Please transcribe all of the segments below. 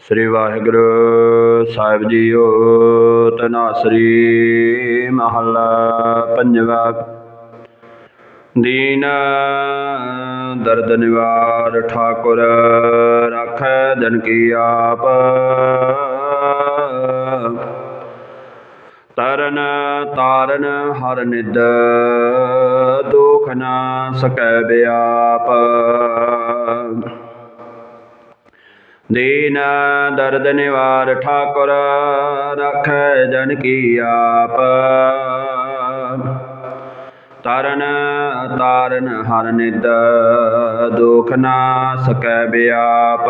ਸ੍ਰੀ ਵਾਹਿਗੁਰੂ ਸਾਹਿਬ JIO, ਤਨਾਸਰੀ ਮਹੱਲਾ ਪੰਜਵਾ। ਦੀਨ ਦਰਦ ਨਿਵਾਰ ਠਾਕੁਰ, ਰਾਖੈ ਜਨ ਕੀ ਆਪ। ਤਰਨ ਤਾਰਨ ਹਰ ਨਿਦ, ਦੁਖ ਨਾ ਸਕੈ ਬਿਆਪ। ਦੀਨ ਦਰਦ ਨਿਵਾਰ ਠਾਕੁਰ, ਰਾਖੈ ਜਨ ਕੀ ਆਪ। ਤਰਨ ਤਾਰਨ ਹਰ ਨਿਦ, ਦੁਖ ਨਾ ਸਕੈ ਬਿਆਪ।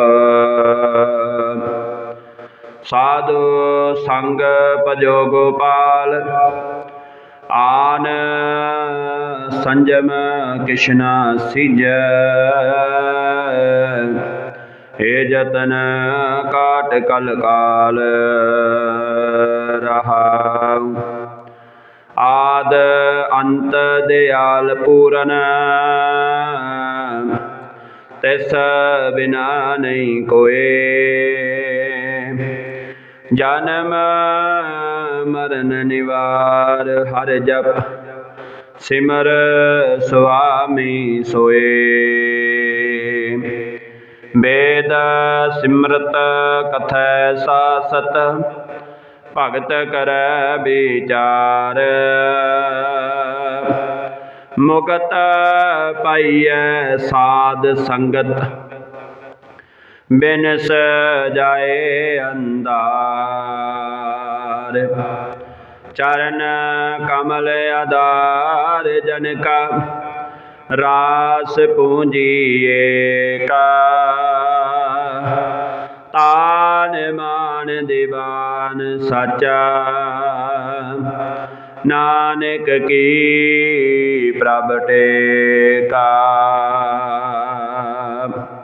ਸਾਧੂ ਸੰਗ ਭਜੋ ਗੋਪਾਲ, ਆਨ ਸੰਜਮ ਕਿਸ਼ਨਾ ਸਿਜੈ। ਏ ਜਤਨ ਕਾਟ ਕਲ ਕਾਲ ਰਹਾ ਆਦ ਅੰਤ ਦਿਆਲ ਪੂਰਨ। ਤਿਸ ਬਿਨਾ ਨਹੀਂ ਕੋਏ। ਜਨਮ ਮਰਨ ਨਿਵਾਰ ਹਰ ਜਪ। ਸਿਮਰ ਸੁਆਮੀ ਸੋਏ। ਵੇਦ ਸਿਮਰਤ ਕਥੈ ਸਾਸਤ, ਭਗਤ ਕਰੈ ਵਿਚਾਰ। ਮੁਕਤ ਪਾਈਐ ਸਾਧ ਸੰਗਤ, ਬਿਨਸ ਜਾਏ ਅੰਦਾਰ ਚਰਨ ਕਮਲ ਆਧਾਰ ਜਨ ਕਾ, ਰਾਸ ਪੂੰਜੀ ਕਾ ਮਾਨ ਦੀਵਾਨ ਸਾਚਾ। ਨਾਨਕ ਕੀ ਪ੍ਰਭ ਟੇਕਾ।